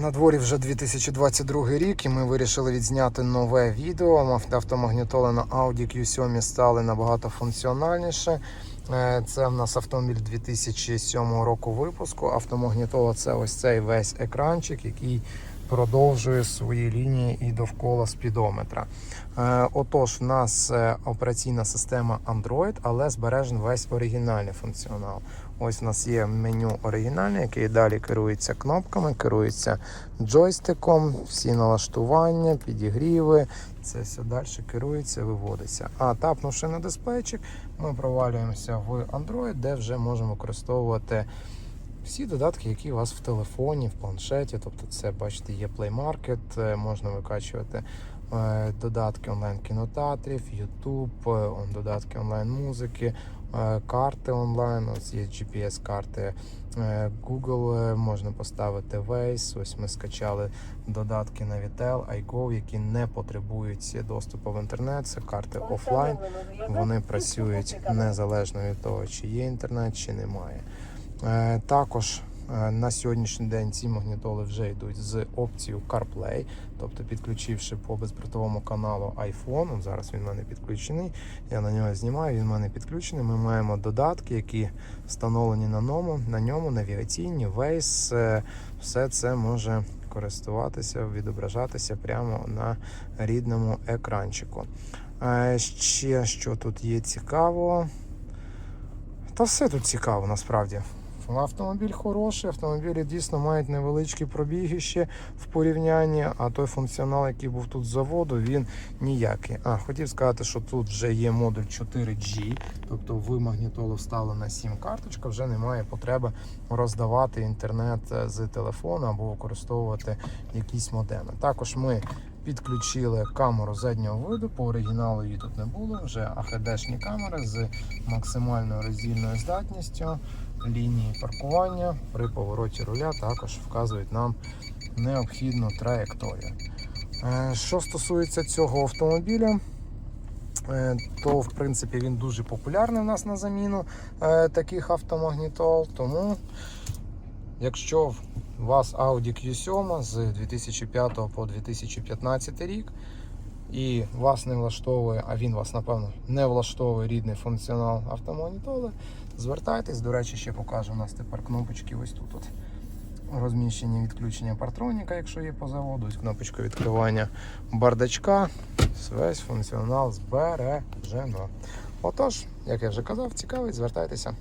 На дворі вже 2022 рік, і ми вирішили відзняти нове відео. Автомагнітоли на Audi Q7 стали набагато функціональніше. Е, Це в нас автомобіль 2007 року випуску. Автомагнітола це ось цей весь екранчик, який продовжує свої лінії і довкола спідометра. Е, Отож, в нас е, операційна система Android, але збережен весь оригінальний функціонал. Ось у нас є меню оригінальне, яке далі керується кнопками, керується джойстиком, всі налаштування, підігріви. Це все далі керується, виводиться. А тапнувши на дисплейчик, ми провалюємося в Android, де вже можемо використовувати всі додатки, які у вас в телефоні, в планшеті. Тобто, це бачите, є Play Market, е, можна викачувати е, додатки онлайн кінотеатрів, YouTube, е, додатки онлайн музики, е, карти онлайн. Ось є GPS-карти. Google можна поставити Waze. Ось ми скачали додатки на Vitel, iGo, які не потребують доступу в інтернет. Це карти офлайн. Вони працюють незалежно від того, чи є інтернет, чи немає. Е, Також е, на сьогоднішній день ці магнітоли вже йдуть з опцією CarPlay, тобто підключивши по безпритовому каналу iPhone, зараз він в мене підключений. Я на нього знімаю, він в мене підключений. Ми маємо додатки, які встановлені на ньому, на ньому навігаційні, е, все це може користуватися, відображатися прямо на рідному екранчику. Е, Ще що тут є цікаво. Та все тут цікаво насправді. Автомобіль хороший, автомобілі дійсно мають невеличкі пробіги ще в порівнянні, а той функціонал, який був тут з заводу, він ніякий. А, хотів сказати, що тут вже є модуль 4G, тобто ви магнітолу вставлена сім карточка, вже немає потреби роздавати інтернет е, з телефону або використовувати якісь модеми. Також ми підключили камеру заднього виду, по оригіналу її тут не було, вже AHD-шні камери з максимальною роздільною здатністю, лінії паркування при повороті руля також вказують нам необхідну траєкторію. Е, Що стосується цього автомобіля, е, то в принципі він дуже популярний у нас на заміну е, таких автомагнітол. Тому, якщо у вас Audi Q7 з 2005 по 2015 рік, і вас не влаштовує, а він вас, напевно, не влаштовує рідний функціонал автомагнітоли, звертайтесь. До речі, ще покажу у нас тепер кнопочки ось тут. От. Розміщення відключення партроніка, якщо є по заводу, ось кнопочка відкривання бардачка. Весь функціонал збережено. Отож, як я вже казав, цікавить, звертайтеся.